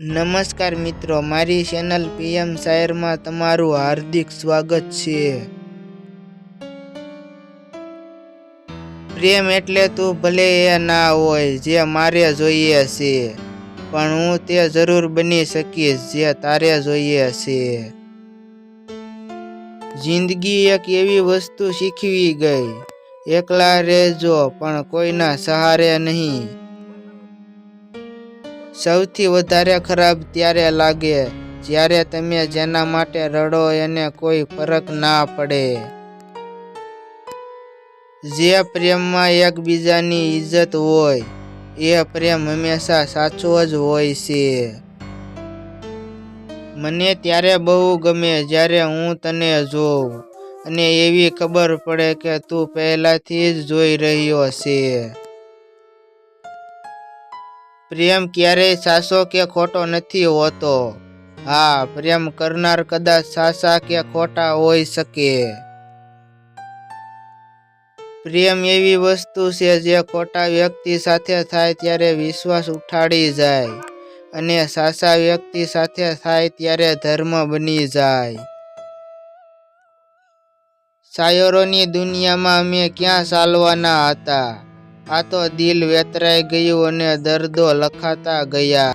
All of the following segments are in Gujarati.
નમસ્કાર મિત્રો, મારી ચેનલ પીએમ શાયરમાં તમારું હાર્દિક સ્વાગત છે. પ્રેમ એટલે તું ભલે એ ના હોય, જે મારે જોઈએ છે, પણ હું તે જરૂર બની શકીશ, જે તારે જોઈએ છે. જિંદગી એક એવી વસ્તુ શીખવી ગઈ, એકલા રહેજો, પણ કોઈના સહારે નહીં. સૌથી વધારે ખરાબ ત્યારે લાગે જ્યારે તમે જેના માટે રડો એને કોઈ ફરક ના પડે. જે પ્રેમમાં એકબીજાની ઇજ્જત હોય, એ પ્રેમ હંમેશા સાચો જ હોય છે. મને ત્યારે બહુ ગમે જ્યારે હું તને જોઉં અને એવી ખબર પડે કે તું પહેલાંથી જ જોઈ રહ્યો છે. પ્રેમ ક્યારેય સાસો કે ખોટો નથી હોતો. હા, પ્રેમ કરનાર કદાચ સાસા કે ખોટા હોઈ શકે. પ્રેમ એવી વસ્તુ છે જે ખોટા વ્યક્તિ સાથે થાય ત્યારે વિશ્વાસ ઉઠાડી જાય અને સાસા વ્યક્તિ સાથે થાય ત્યારે ધર્મ બની જાય. શાયરોની દુનિયામાં અમે ક્યાં ચાલવાના હતા? આ તો દિલ વેતરાઈ ગયું અને દર્દો લખાતા ગયા.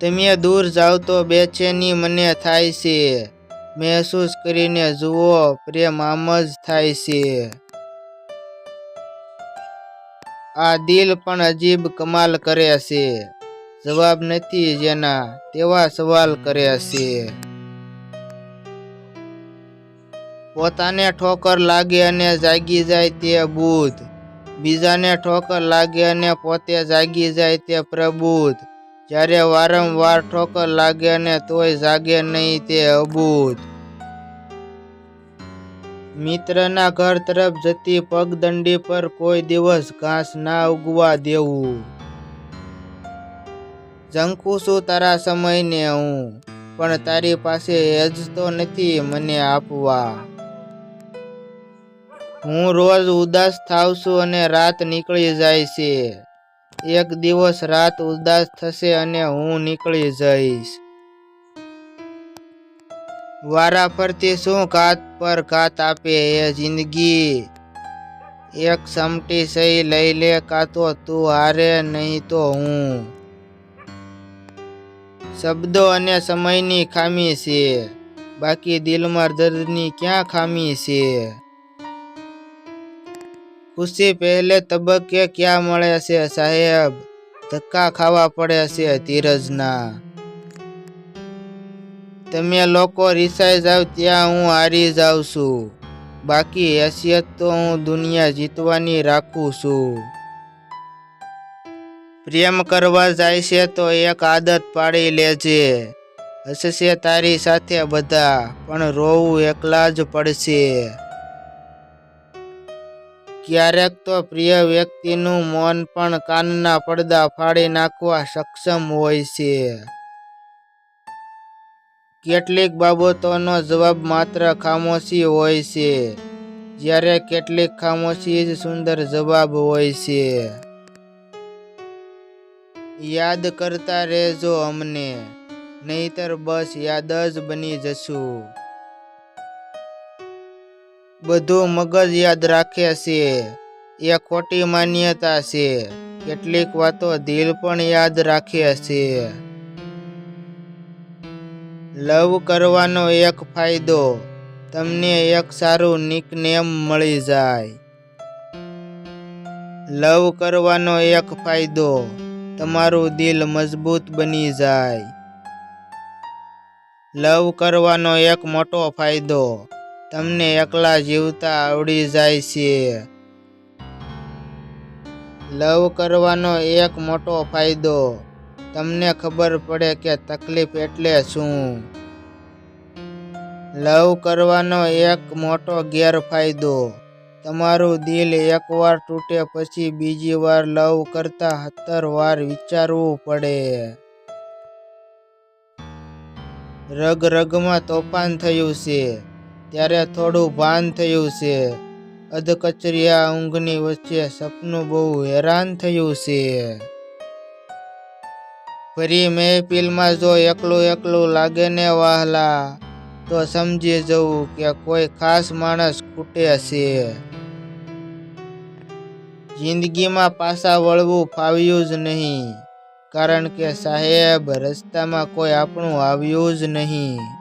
તમે દૂર જાવ તો બેચેની મને થાય છે. મહેસૂસ કરીને જુઓ, પ્રેમ આમ જ થાય છે. આ દિલ પણ અજીબ કમાલ કરે છે. જવાબ નથી જેના, તેવા સવાલ કરે છે. પોતાને ઠોકર લાગે અને જાગી જાય તે બુદ્ધ. બીજાને ઠોકર લાગે અને પોતે જાગી જાય તે પ્રબુદ્ધ. જ્યારે વારંવાર ઠોકર લાગે અને તોય જાગે નહીં તે અબૂધ મિત્રના ઘર તરફ જતી પગદંડી પર કોઈ દિવસ ઘાસ ના ઉગવા દેવું. જંકું છું તારા સમયને હું? પણ તારી પાસે એજ તો નથી મને આપવા. હું રોજ ઉદાસ થાવ છું અને રાત નીકળી જાય છે. એક દિવસ રાત ઉદાસ થશે અને હું નીકળી જઈશ. વારા ફરતી શું ઘાત પર ઘાત આપે એ જિંદગી? એક સમટી સહી લઈ લે કાતો તું હારે, નહીં તો હું. શબ્દો અને સમયની ખામી છે. બાકી દિલમાં દર્દની ક્યાં ખામી છે? ખુશી પહેલે તબક્કે ક્યાં મળે છે, સાહેબ? ધક્કા ખાવા પડે છે ધીરજના. તમે લોકો રિસાઈ જાવ, ત્યાં હું હારી જાઉં છું. બાકી હેસિયત તો હું દુનિયા જીતવાની રાખું છું. પ્રેમ કરવા જાય છે તો એક આદત પાડી લેજે. હસશે તારી સાથે બધા, પણ રોવું એકલા જ પડશે. ક્યારેક તો પ્રિય વ્યક્તિનું મૌન પણ કાનના પડદા ફાડી નાખવા સક્ષમ હોય છે. કેટલીક બાબતોનો જવાબ માત્ર ખામોશી હોય છે, જ્યારે કેટલીક ખામોશી જ સુંદર જવાબ હોય છે. યાદ કરતા રહેજો અમને, નહીતર બસ યાદ જ બની જશું. બધું મગજ યાદ રાખે છે. એ ખોટી માન્યતા છે. કેટલીક વાતો દિલ પણ યાદ રાખે છે. લવ કરવાનો એક ફાયદો, તમને એક સારું નિકનેમ મળી જાય. લવ કરવાનો એક ફાયદો, તમારું દિલ મજબૂત બની જાય. લવ કરવાનો એક મોટો ફાયદો તમને એકલા જીવતા આવડી જાય છે. લવ કરવાનો એક મોટો ફાયદો. તમને ખબર પડે કે તકલીફ એટલે શું? લવ કરવાનો એક મોટો ગેરફાયદો. તમારું દિલ એકવાર તૂટે પછી બીજી વાર લવ કરતા સત્તર વાર વિચારવું પડે. રગ રગમાં તોફાન થયું છે. ત્યારે થોડું ભાન થયું છે. અધકચરિયા ઊંઘની વચ્ચે સપનું બહુ હેરાન થયું છે. ફરી મહેફિલમાં જો એકલું એકલું લાગે ને વહાલા, તો સમજી જવું કે કોઈ ખાસ માણસ ખૂટે છે. જિંદગીમાં પાછા વળવું ફાવ્યું જ નહીં, કારણ કે સાહેબ, રસ્તામાં કોઈ આપણું આવ્યું જ નહીં.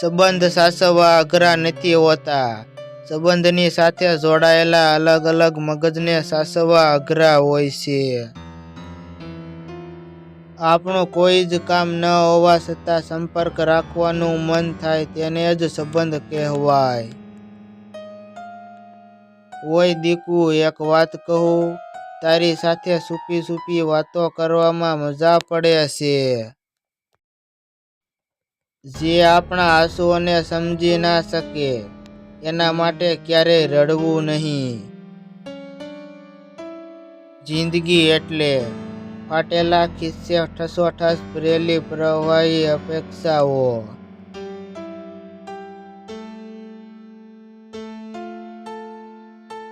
સંબંધ સાચવવા અઘરા નથી હોતા. સંબંધની સાથે જોડાયેલા અલગ અલગ મગજને સાચવવા અઘરા હોય છે. આપણું કોઈ જ કામ ન હોવા છતાં સંપર્ક રાખવાનું મન થાય તેને જ સંબંધ કહેવાય. હોય દીકુ, એક વાત કહું, તારી સાથે સૂપી સૂપી વાતો કરવામાં મજા પડે છે. જે આપણા આંસુઓને સમજી ના શકે, એના માટે ક્યારેય રડવું નહીં. જિંદગી એટલે ફાટેલા ખિસ્સે ઠસોઠસ ભરેલી પ્રવાહી અપેક્ષાઓ.